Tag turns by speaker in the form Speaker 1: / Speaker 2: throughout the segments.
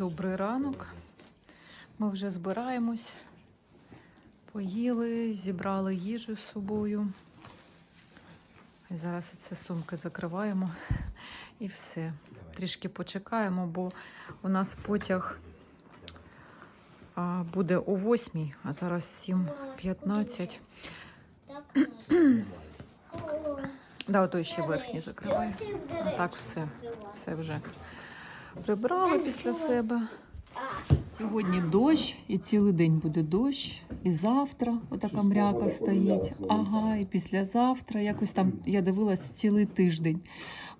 Speaker 1: Добрий ранок. Ми вже збираємось. Поїли, зібрали їжу з собою. І зараз оце сумки закриваємо і все. Трішки почекаємо, бо у нас потяг а, буде о 8, а зараз 7.15. Да, ото ще верхній закриває. А так все. Все вже прибрали після себе. Сьогодні дощ, і цілий день буде дощ. І завтра отака мряка стоїть. Ага, і післязавтра. Якось там я дивилась цілий тиждень.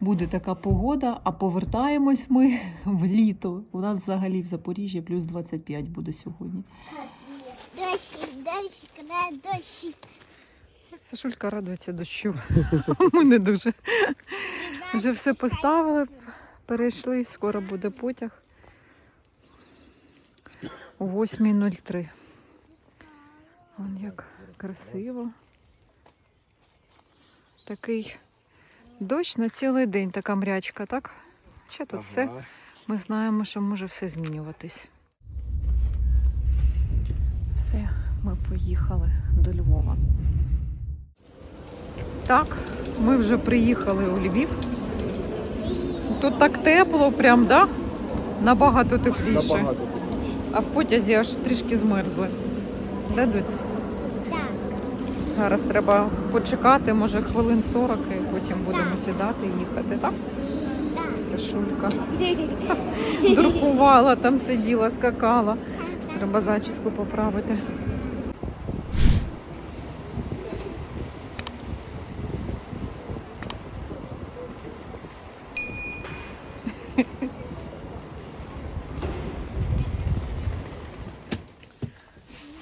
Speaker 1: Буде така погода, а повертаємось ми в літо. У нас взагалі в Запоріжжі плюс 25 буде сьогодні.
Speaker 2: Дощик, дощик, на дощик.
Speaker 1: Сашулька радується дощу. Ми не дуже. Вже все поставили, перейшли, скоро буде потяг. О 8.03. Вон як красиво. Такий дощ на цілий день, така мрячка, так? Ще тут все. Ми знаємо, що може все змінюватись. Все, ми поїхали до Львова. Так, ми вже приїхали у Львів. Тут так тепло, прям, да? Набагато тепліше.
Speaker 3: Набагато.
Speaker 1: А в потязі аж трішки змерзли. Де доць?
Speaker 2: Так.
Speaker 1: Зараз треба почекати, може хвилин 40, і потім будемо сідати і їхати, так? Сашулька друкувала, там сиділа, скакала. Треба зачіску поправити.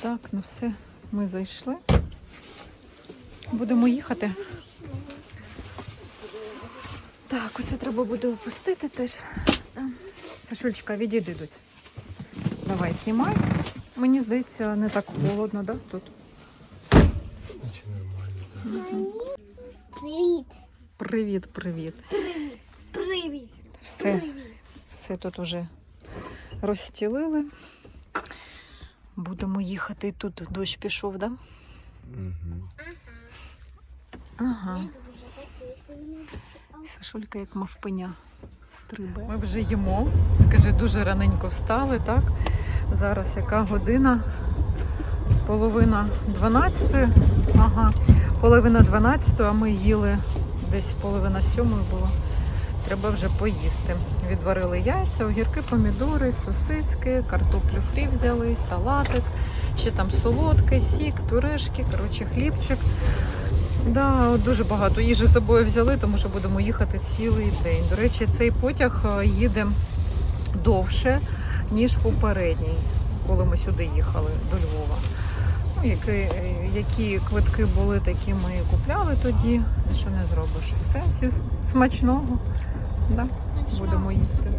Speaker 1: Так, ну все, ми зайшли. Будемо їхати. Так, оце треба буде опустити теж. Сашульчика, відійди тут. Давай, знімай. Мені здається, не так холодно, да? Тут.
Speaker 3: Наче нормально, так.
Speaker 2: Привіт.
Speaker 1: Привіт, привіт.
Speaker 2: Привіт.
Speaker 1: Все, все тут уже розстілили. Будемо їхати. Тут дощ пішов, да?
Speaker 3: Угу.
Speaker 1: Ага. Сашулька як мавпеня стрибає. Ми вже їмо. Скажи, дуже раненько встали, так? Зараз яка година? Половина 12. Ага. Половина 12, а ми їли десь половина сьомої було. Треба вже поїсти. Відварили яйця, огірки, помідори, сосиски, картоплю фрі взяли, салатик, ще там солодкий, сік, пюрешки, коротше, хлібчик. Да, дуже багато їжі з собою взяли, тому що будемо їхати цілий день. До речі, цей потяг е, їде довше, ніж попередній, коли ми сюди їхали до Львова. Ну, які, які квитки були, такі ми і купляли тоді. Що не зробиш? Все, всі смачного. Да, будемо їсти.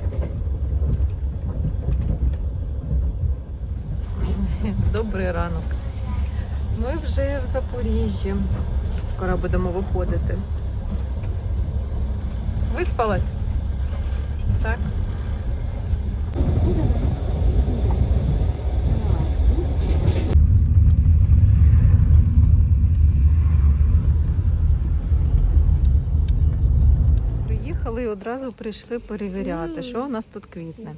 Speaker 1: Добрий ранок. Ми вже в Запоріжжі. Скоро будемо виходити. Виспалась? Так. Приїхали і одразу прийшли перевіряти, що у нас тут квітне.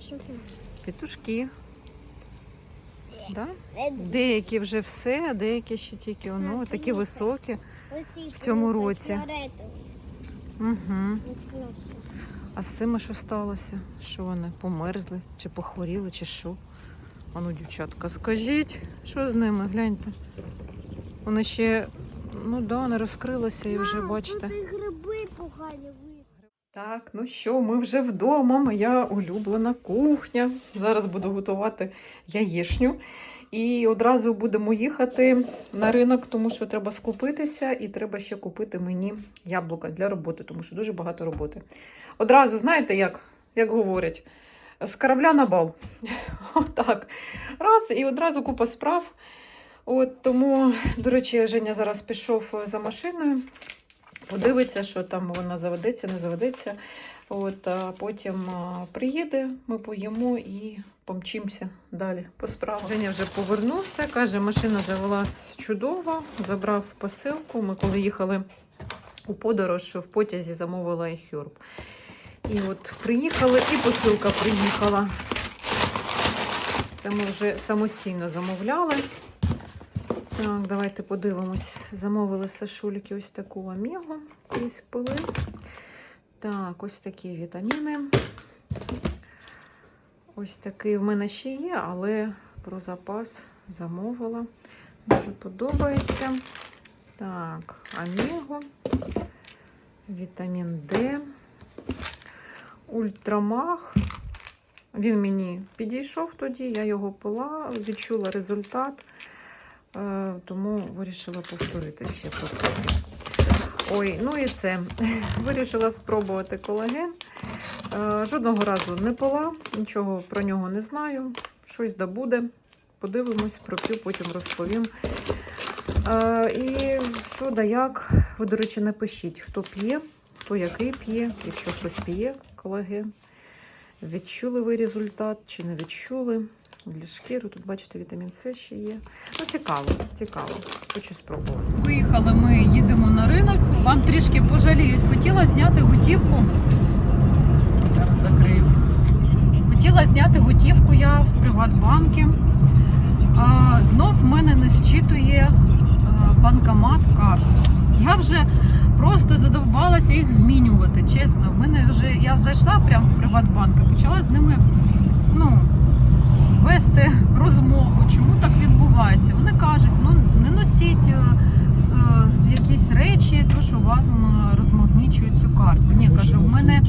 Speaker 1: Петушки. Да? Деякі вже все, а деякі ще тільки ну, такі високі. в цьому році. Угу. А з цими що сталося? Що вони померзли, чи похворіли, чи що? Ану, дівчатка, скажіть, що з ними? Гляньте. Вони ще, ну да, не розкрилися і вже бачите.
Speaker 2: Тут і гриби погані вийшли.
Speaker 1: Так, ну що, ми вже вдома, моя улюблена кухня. Зараз буду готувати яєшню. І одразу будемо їхати на ринок, тому що треба скупитися, і треба ще купити мені яблука для роботи, тому що дуже багато роботи. Одразу, знаєте, як, як говорять, з корабля на бал. Отак. Раз, і одразу купа справ. От тому, до речі, Женя зараз пішов за машиною. Подивиться, що там вона заведеться, не заведеться. От, а потім приїде, ми поїмо і помчимося далі по справах. Женя вже повернувся, каже, машина завелась чудово, забрав посилку. Ми коли їхали у подорож, в потязі замовила iHerb. І от приїхали, і посилка приїхала. Це ми вже самостійно замовляли. Так, давайте подивимось. Замовили Сашульки ось таку амігу. Колись пили. Так, ось такі вітаміни. Ось такий в мене ще є, але про запас замовила. Дуже подобається. Так, аміго, вітамін Д, ультрамаг. Він мені підійшов тоді, я його пила, відчула результат, тому вирішила повторити ще повторити. Ой, ну і це. Вирішила спробувати колаген. Е, Жодного разу не пила, нічого про нього не знаю. Щось да буде. Подивимось, проп'ю, потім розповім. Е, І що да як, ви, до речі, напишіть, хто п'є, хто який п'є, якщо хтось п'є колаген. Відчули ви результат чи не відчули? Для шкіри, тут бачите, вітамін С ще є. Ну, цікаво, цікаво. Хочу спробувати. Виїхали ми, їдемо на ринок. Вам трішки пожаліюсь. Хотіла зняти готівку. Зараз закрию. Хотіла зняти готівку я в Приватбанкі. А, знов в мене не щитує а, банкомат карту. Я вже просто задовбалася їх змінювати. Чесно, в мене вже я зайшла прямо в Приватбанк і почала з ними ну, вести розмову, чому так відбувається. Вони кажуть, ну не носіть е, с- е, якісь речі, то що вас м, розмагнічують цю карту. Ні, кажу, в мене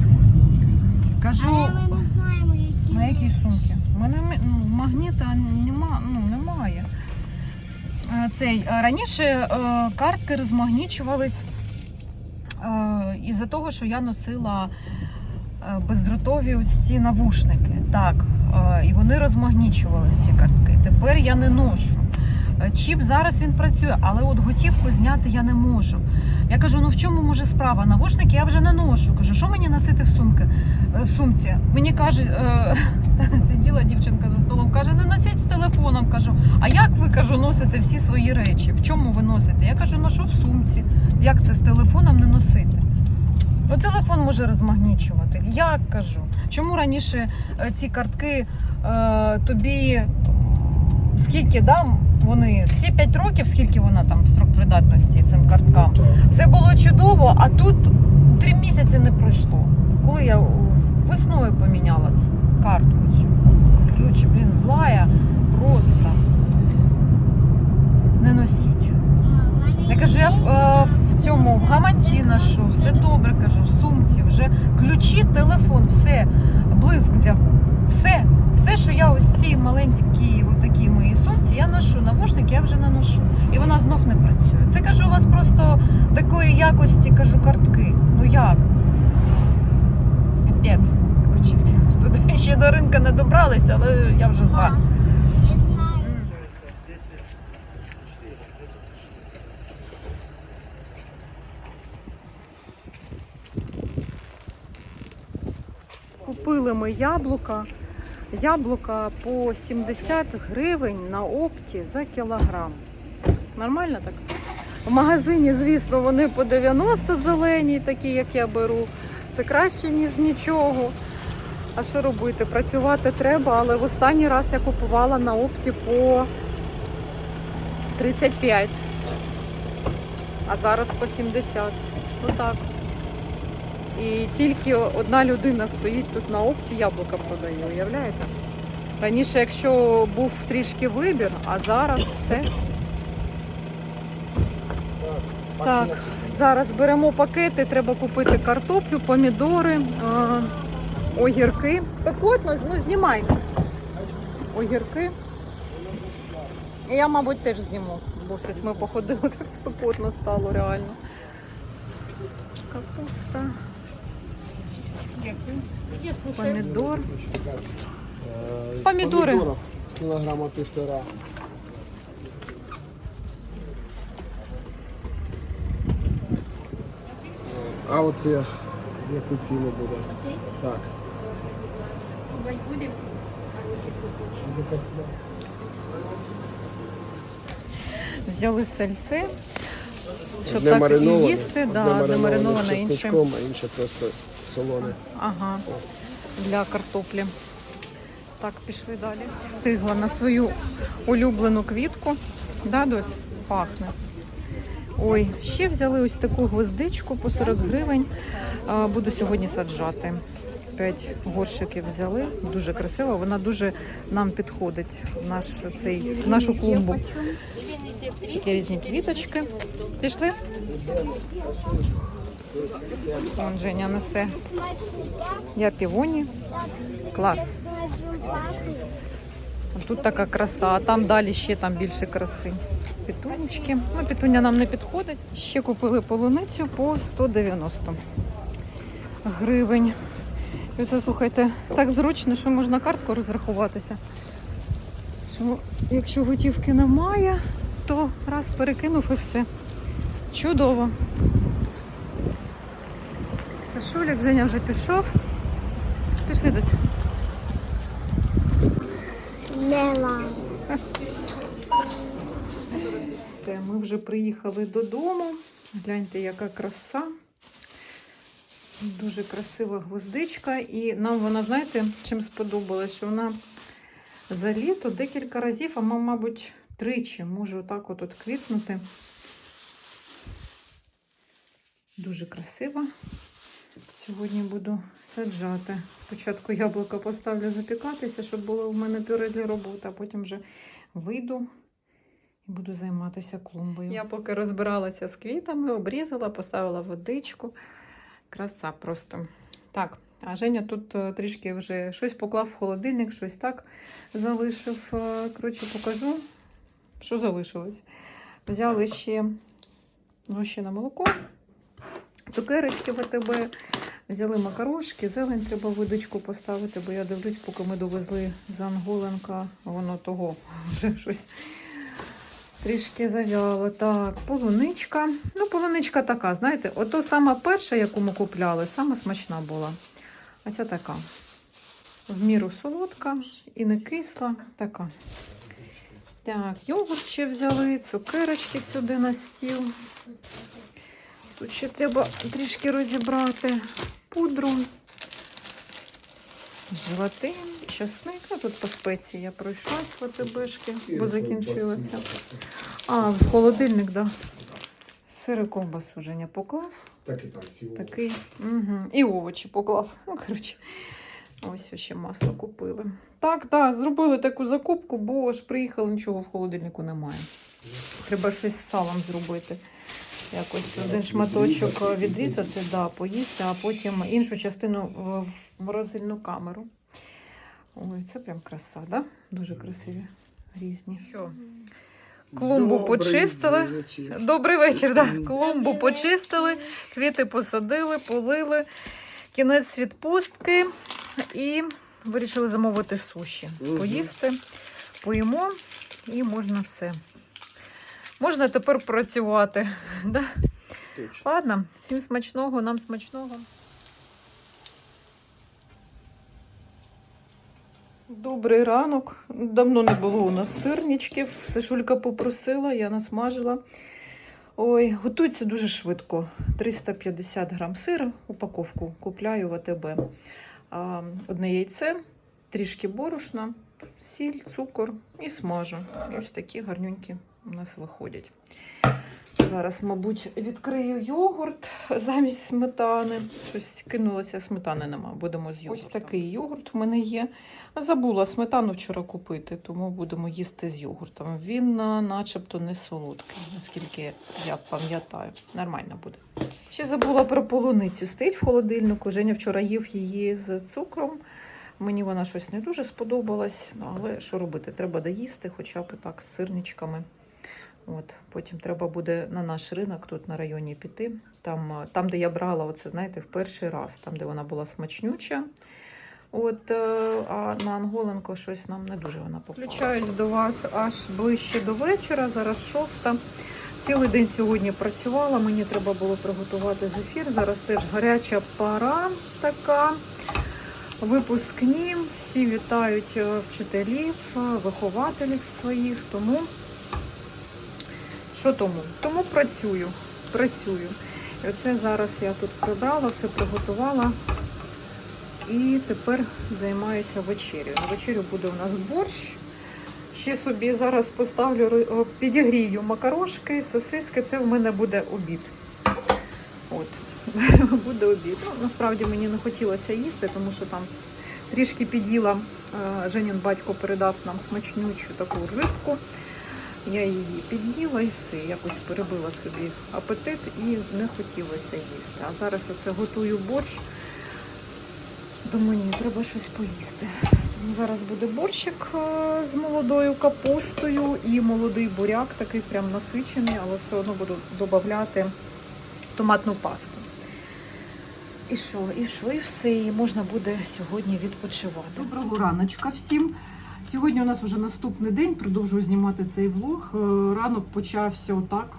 Speaker 1: кажу.
Speaker 2: Але ми не знаємо, які.
Speaker 1: На якій
Speaker 2: речі.
Speaker 1: сумці? У мене ну, магніта нема, ну, немає. Е, Цей, е, раніше е, картки розмагнічувались е, із-за того, що я носила е, бездротові ось ці навушники. Так, е, і вони розмагнічувались, ці картки. Тепер я не ношу. Е, Чіп зараз він працює, але от готівку зняти я не можу. Я кажу: ну в чому може справа? Навушники я вже не ношу. Кажу, що мені носити в сумки? Е, В сумці. Мені кажуть, е, сиділа дівчинка за столом, каже, не носіть з телефоном. Кажу, а як ви кажу, носите всі свої речі? В чому ви носите? Я кажу, ношу в сумці. Як це з телефоном не носити? Ну, телефон може розмагнічувати. Як кажу? Чому раніше е, ці картки е, тобі скільки да, вони всі 5 років, скільки вона там строк придатності цим карткам? Все було чудово, а тут три місяці не пройшло. Коли я весною поміняла картку цю. Короче, блін, злая просто. Не носіть. Я кажу, я в, е, в цьому в гаманці ношу, все добре, кажу, в сумці, вже ключі, телефон, все, блиск для. Все, все, що я ось цій маленькій такій моїй сумці, я ношу. Навушники я вже не ношу. І вона знов не працює. Це кажу, у вас просто такої якості, кажу, картки. Ну як? Капець. Туди ще до ринка не добралися, але я вже знаю.
Speaker 2: Я знаю.
Speaker 1: Купили ми яблука. Яблука по 70 гривень на опті за кілограм. Нормально так? В магазині, звісно, вони по 90 зелені, такі, як я беру. Це краще, ніж нічого. А що робити? Працювати треба, але в останній раз я купувала на опті по 35. А зараз по 70. Отак. І тільки одна людина стоїть тут на опті, яблука продає, уявляєте? Раніше, якщо був трішки вибір, а зараз все. Так, зараз беремо пакети, треба купити картоплю, помідори, огірки. Спекотно, ну знімай. Огірки. Я, мабуть, теж зніму, бо щось ми походили, так спекотно стало реально. Капуста. Помідор.
Speaker 3: Е,
Speaker 1: Помідори.
Speaker 3: Кілограма півтора. А оце яку ціну буде?
Speaker 2: Оцей?
Speaker 3: Так.
Speaker 1: Взяли сальце, щоб
Speaker 3: Одне
Speaker 1: так їсти, да, не
Speaker 3: мариноване
Speaker 1: інше.
Speaker 3: а інше просто солоне.
Speaker 1: Ага, для картоплі. Так, пішли далі. Стигла на свою улюблену квітку. Да, доць? Пахне. Ой, ще взяли ось таку гвоздичку по 40 гривень. Буду сьогодні саджати. П'ять горщиків взяли. Дуже красиво. Вона дуже нам підходить в наш цей в нашу клумбу. Такі різні квіточки. Пішли? Вон Женя несе. Я півоні. Клас. Тут така краса, а там далі ще там більше краси. Петунечки. Ну, петуня нам не підходить. Ще купили полуницю по 190 гривень. І це, слухайте, так зручно, що можна карткою розрахуватися. Що, якщо готівки немає, то раз перекинув і все. Чудово. Сашулік, Женя вже пішов. Пішли до
Speaker 2: Нема.
Speaker 1: Все, ми вже приїхали додому. Гляньте, яка краса. Дуже красива гвоздичка. І нам вона, знаєте, чим сподобалась, що вона за літо декілька разів, а ма- мабуть, тричі може отак от, от квітнути. Дуже красива. Сьогодні буду саджати. Спочатку яблука поставлю запікатися, щоб було в мене пюре для роботи, а потім вже вийду і буду займатися клумбою. Я поки розбиралася з квітами, обрізала, поставила водичку. Краса просто. Так, а Женя тут е, трішки вже щось поклав в холодильник, щось так залишив. Е, Коротше, покажу, що залишилось. Взяли ще гущене молоко, цукерочки ВТБ, взяли макарошки, зелень треба водичку поставити, бо я дивлюсь, поки ми довезли з Анголенка, воно того вже щось трішки зав'яло. Так, полуничка. Ну, полуничка така, знаєте, ото сама перша, яку ми купляли, сама смачна була. А ця така. В міру солодка і не кисла. Така. Так, йогурт ще взяли, цукерочки сюди на стіл. Тут ще треба трішки розібрати пудру, желатин, часник. Ну, тут по спеції я пройшлась в АТБшки, бо закінчилося. А, в холодильник, так. Да. Сири ковбасу Женя поклав.
Speaker 3: Так і так, сіло.
Speaker 1: Такий. Угу. І овочі поклав. Ну, коротше, ось ще масло купили. Так, так, зробили таку закупку, бо ж приїхали, нічого в холодильнику немає. Треба щось з салом зробити. Якось один шматочок
Speaker 3: відрізати.
Speaker 1: да, поїсти, а потім іншу частину в морозильну камеру. Ой, це прям краса, да? Дуже красиві. Різні. Що? Клумбу
Speaker 3: Добрий
Speaker 1: почистили.
Speaker 3: вечір.
Speaker 1: Добрий вечір, да. Клумбу почистили, квіти посадили, полили. Кінець відпустки і вирішили замовити суші. Поїсти, поїмо і можна все. Можна тепер працювати. Да?
Speaker 3: Точно.
Speaker 1: Ладно, всім смачного, нам смачного. Добрий ранок. Давно не було у нас сирничків. Сашулька попросила, я насмажила. Ой, готується дуже швидко. 350 грам сиру, упаковку купляю в АТБ. Одне яйце, трішки борошна, сіль, цукор і смажу. І ось такі гарнюнькі у нас виходять. Зараз, мабуть, відкрию йогурт замість сметани. Щось кинулося, сметани нема. Будемо з йогуртом. Ось такий йогурт в мене є. Забула сметану вчора купити, тому будемо їсти з йогуртом. Він начебто не солодкий, наскільки я пам'ятаю. Нормально буде. Ще забула про полуницю. Стоїть в холодильнику. Женя вчора їв її з цукром. Мені вона щось не дуже сподобалась, ну, але що робити? Треба доїсти, хоча б так з сирничками. От, потім треба буде на наш ринок тут на районі піти. Там, там де я брала, оце, знаєте, в перший раз, там, де вона була смачнюча. От, е, а на Анголенко щось нам не дуже вона попала. Включаюсь до вас аж ближче до вечора, зараз шоста. Цілий день сьогодні працювала, мені треба було приготувати зефір. Зараз теж гаряча пора така. Випускні, всі вітають е, вчителів, е, вихователів своїх. Тому що тому? Тому працюю. Працюю. І оце зараз я тут прибрала, все приготувала. І тепер займаюся вечерею. На вечерю буде у нас борщ. Ще собі зараз поставлю підігрію макарошки, сосиски. Це в мене буде обід. От. буде обід. Ну, насправді мені не хотілося їсти, тому що там трішки під'їла. е, Женін батько передав нам смачнючу таку рибку. Я її під'їла і все, якось перебила собі апетит і не хотілося їсти. А зараз оце готую борщ. Думаю, ні, треба щось поїсти. Зараз буде борщик е, з молодою капустою і молодий буряк, такий прям насичений, але все одно буду додати томатну пасту. І що, і що, і все, і можна буде сьогодні відпочивати.
Speaker 4: Доброго раночка всім. Сьогодні у нас вже наступний день, продовжую знімати цей влог. Е, Ранок почався отак.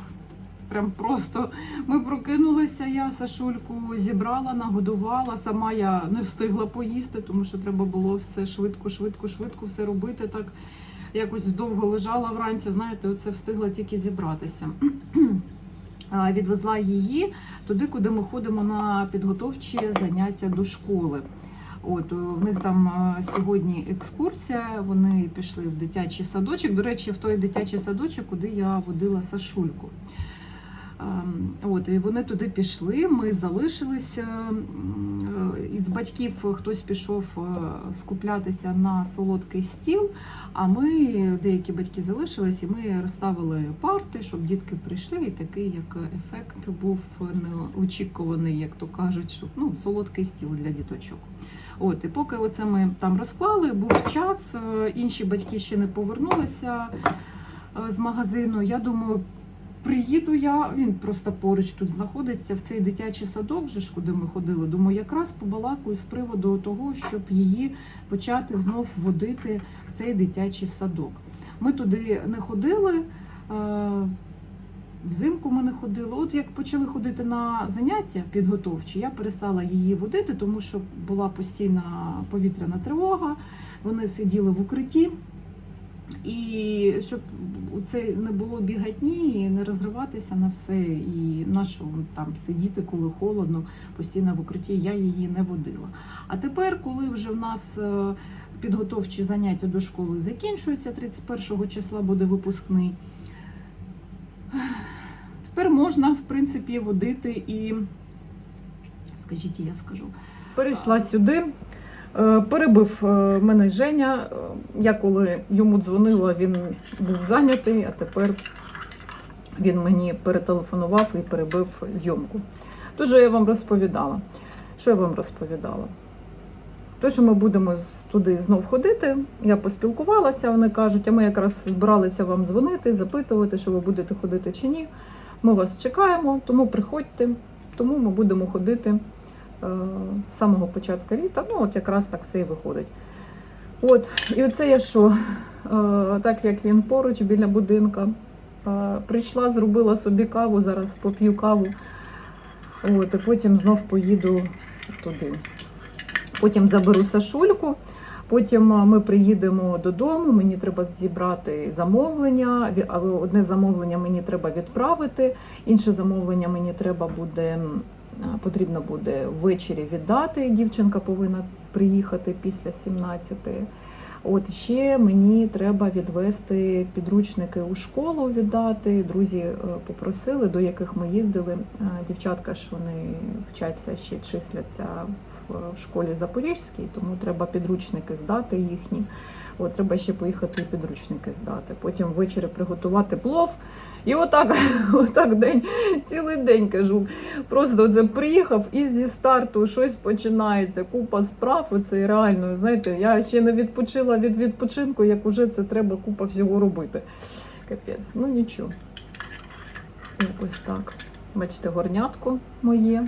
Speaker 4: Прям просто ми прокинулися, я Сашульку зібрала, нагодувала. Сама я не встигла поїсти, тому що треба було все швидко, швидко, швидко все робити. Так якось довго лежала вранці. Знаєте, оце встигла тільки зібратися. Відвезла її туди, куди ми ходимо на підготовчі заняття до школи. От в них там е, сьогодні екскурсія. Вони пішли в дитячий садочок. До речі, в той дитячий садочок, куди я водила Сашульку. Ем, От, і вони туди пішли. Ми залишилися. Е, Із батьків хтось пішов е, скуплятися на солодкий стіл. А ми, деякі батьки залишились, і ми розставили парти, щоб дітки прийшли. І такий як ефект був неочікуваний, як то кажуть, щоб ну, солодкий стіл для діточок. От, і поки оце ми там розклали, був час, е, інші батьки ще не повернулися е, з магазину. Я думаю, приїду я, він просто поруч тут знаходиться, в цей дитячий садок, же ж, куди ми ходили. Думаю, якраз побалакую з приводу того, щоб її почати знов водити в цей дитячий садок. Ми туди не ходили. Взимку ми не ходили. От як почали ходити на заняття підготовчі, я перестала її водити, тому що була постійна повітряна тривога. Вони сиділи в укритті. І щоб це не було бігатні і не розриватися на все, і на що там сидіти, коли холодно, постійно в укритті, я її не водила. А тепер, коли вже в нас е, підготовчі заняття до школи закінчуються, 31 числа буде випускний. Тепер можна, в принципі, водити і, скажіть, я скажу.
Speaker 1: Перейшла сюди. е, Перебив е, мене Женя. Е, Я коли йому дзвонила, він був зайнятий, а тепер він мені перетелефонував і перебив зйомку. Дуже я вам розповідала. Що я вам розповідала? Що ми будемо туди знов ходити, я поспілкувалася, вони кажуть, а ми якраз збиралися вам дзвонити, запитувати, що ви будете ходити чи ні. Ми вас чекаємо, тому приходьте, тому ми будемо ходити е, з самого початку літа. Ну, от якраз так все і виходить. От, і оце я що, е, так як він поруч біля будинка, е, прийшла, зробила собі каву, зараз поп'ю каву. От, і потім знов поїду туди. Потім заберу Сашульку. Потім ми приїдемо додому. Мені треба зібрати замовлення. Одне замовлення мені треба відправити, інше замовлення мені треба буде потрібно буде ввечері віддати. Дівчинка повинна приїхати після 17. От ще мені треба відвести підручники у школу віддати. Друзі е, попросили, до яких ми їздили. Е, Дівчатка ж вони вчаться ще числяться в школі Запорізькій, тому треба підручники здати їхні. От треба ще поїхати і підручники здати. Потім ввечері приготувати плов. І отак, отак день, цілий день кажу. Просто оце приїхав і зі старту щось починається. Купа справ. Оце реально, знаєте, я ще не відпочила від відпочинку, як уже це треба купа всього робити. Капець, ну нічого. Якось так. Бачите, горнятко моє.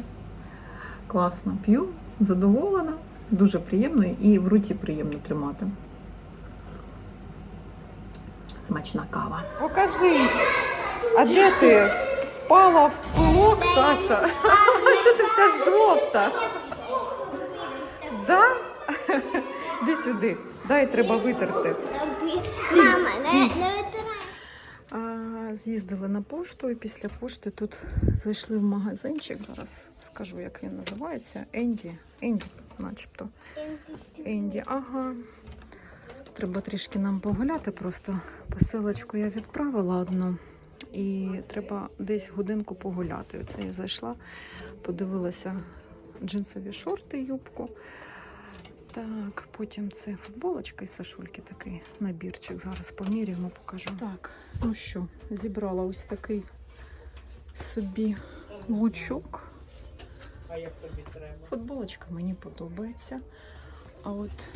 Speaker 1: Класно п'ю, задоволена. Дуже приємно і в руці приємно тримати. Смачна кава. Покажись! А де ти? Впала в пилок, Саша? Що ти вся жовта? Да? Іди сюди. Дай треба витерти.
Speaker 2: Мама,
Speaker 1: стій.
Speaker 2: не, не витирай.
Speaker 1: З'їздили на пошту і після пошти тут зайшли в магазинчик. Зараз скажу, як він називається. Енді. Енді, начебто. Енді, ага. Треба трішки нам погуляти. Просто посилочку я відправила одну. І треба десь годинку погуляти. Оце я зайшла, подивилася джинсові шорти, юбку. Так, потім це футболочка із Сашульки, такий набірчик. Зараз поміряємо, покажу. Так, ну що, зібрала ось такий собі лучок. Футболочка мені подобається. А от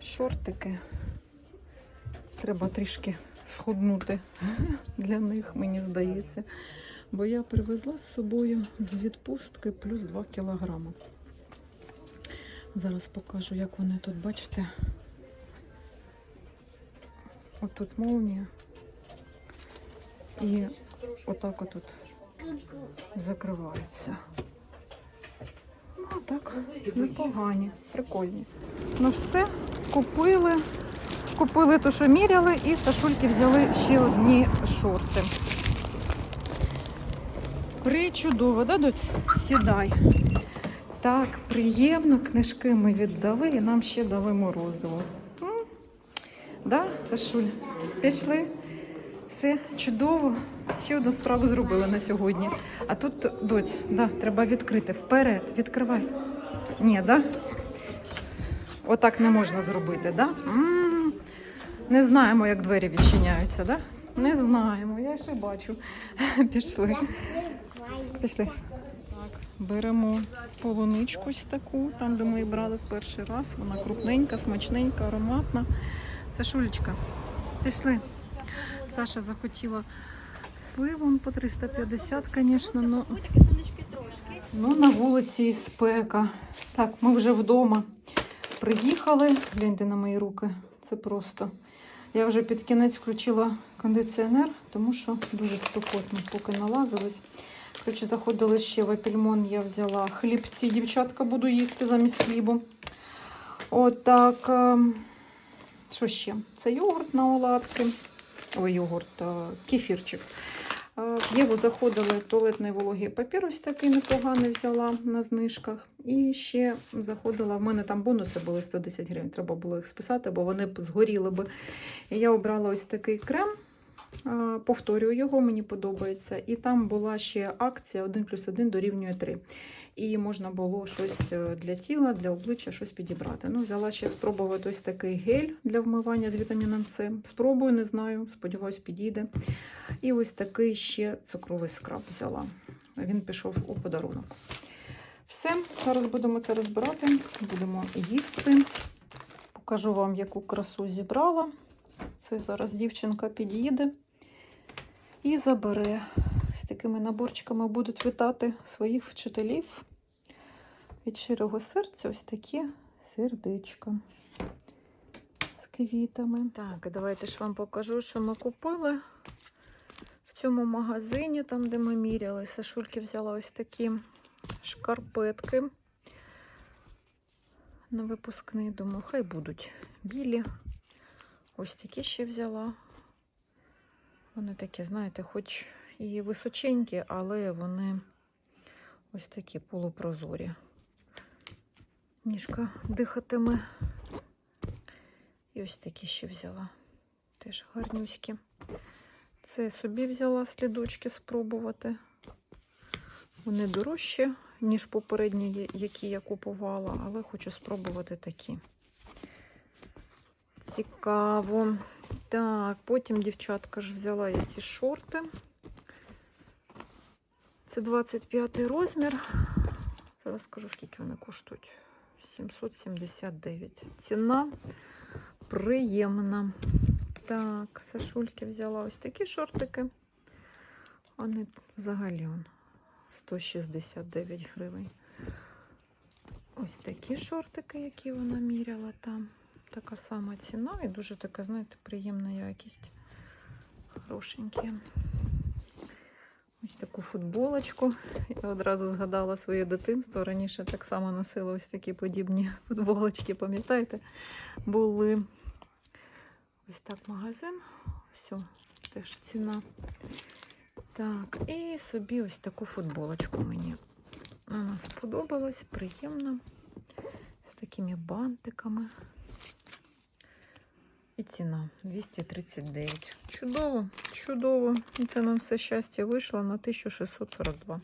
Speaker 1: шортики треба трішки схуднути для них, мені здається. Бо я привезла з собою з відпустки плюс 2 кілограми. Зараз покажу, як вони тут, бачите. Отут молнія. І отак отут закривається. Ну, так, непогані, прикольні. Ну все, купили. Купили те, що міряли, і Сашульки взяли ще одні шорти. Причудово, да, доць? Сідай. Так, приємно, книжки ми віддали і нам ще дали морозиво. М? Да, Сашуль? Пішли. Все чудово. Ще одну справу зробили на сьогодні. А тут, доць, да, треба відкрити. Вперед, відкривай. Ні, да? Отак не можна зробити, да? М, Не знаємо, як двері відчиняються, да? Не знаємо, я ще бачу. Пішли. Пішли. Беремо полуничку ось таку, там, де ми її брали в перший раз. Вона крупненька, смачненька, ароматна. Сашулечка, пішли. Саша захотіла сливу по 350, звісно, ну, ну на вулиці і спека. Так, ми вже вдома приїхали. Гляньте на мої руки. Це просто. Я вже під кінець включила кондиціонер, тому що дуже спекотно, поки налазились. Коротше, заходили ще в апельмон, я взяла хлібці, дівчатка, буду їсти замість хлібу. Отак. ем, Що ще? Це йогурт на оладки. Ой, йогурт, а, кефірчик. Е, Єву заходили туалетний вологий папір, ось такий непоганий взяла на знижках. І ще заходила, в мене там бонуси були 110 гривень, треба було їх списати, бо вони б згоріли би. І я обрала ось такий крем. Повторюю його, мені подобається. І там була ще акція 1 плюс 1 дорівнює 3. І можна було щось е, для тіла, для обличчя щось підібрати. Ну, взяла ще спробувати ось такий гель для вмивання з вітаміном С. Спробую, не знаю, сподіваюсь, підійде. І ось такий ще цукровий скраб взяла. Він пішов у подарунок. Все, зараз будемо це розбирати, будемо їсти. Покажу вам, яку красу зібрала. Це зараз дівчинка під'їде і забере. З такими наборчиками будуть вітати своїх вчителів. Від щирого серця ось такі сердечка з квітами. Так, давайте ж вам покажу, що ми купили в цьому магазині, там, де ми міряли. Сашульки взяла ось такі шкарпетки на випускний. Думаю, хай будуть білі. Ось такі ще взяла. Вони такі, знаєте, хоч і височенькі, але вони ось такі полупрозорі. Ніжка дихатиме. І ось такі ще взяла. Теж гарнюські. Це собі взяла слідочки спробувати. Вони дорожчі, ніж попередні, які я купувала, але хочу спробувати такі. Цікаво. Так, потім дівчатка ж взяла я ці шорти. Це 25 розмір. Зараз скажу, скільки вони коштують. 779. Ціна приємна. Так, Сашульки взяла ось такі шортики. Вони взагалі он, 169 гривень. Ось такі шортики, які вона міряла там. Така сама ціна і дуже така, знаєте, приємна якість. Хорошенькі. Ось таку футболочку. Я одразу згадала своє дитинство. Раніше так само носила ось такі подібні футболочки, пам'ятаєте? Були ось так магазин. Все, теж ціна. Так, і собі ось таку футболочку мені. Вона сподобалась, приємно. З такими бантиками. І ціна 239. Чудово, чудово. І це нам все щастя вийшло на 1642.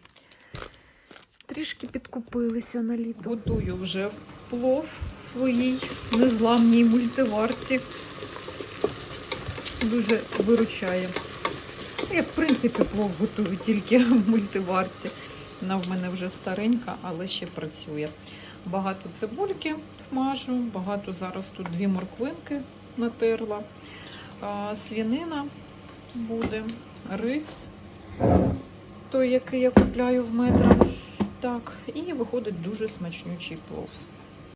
Speaker 1: Трішки підкупилися на літо. Готую вже плов своїй незламній мультиварці. Дуже виручає. Я, в принципі, плов готую тільки в мультиварці. Вона в мене вже старенька, але ще працює. Багато цибульки смажу, багато зараз тут дві морквинки натерла. Свінина буде, рис, той, який я купляю в метро. Так, і виходить дуже смачнючий плов.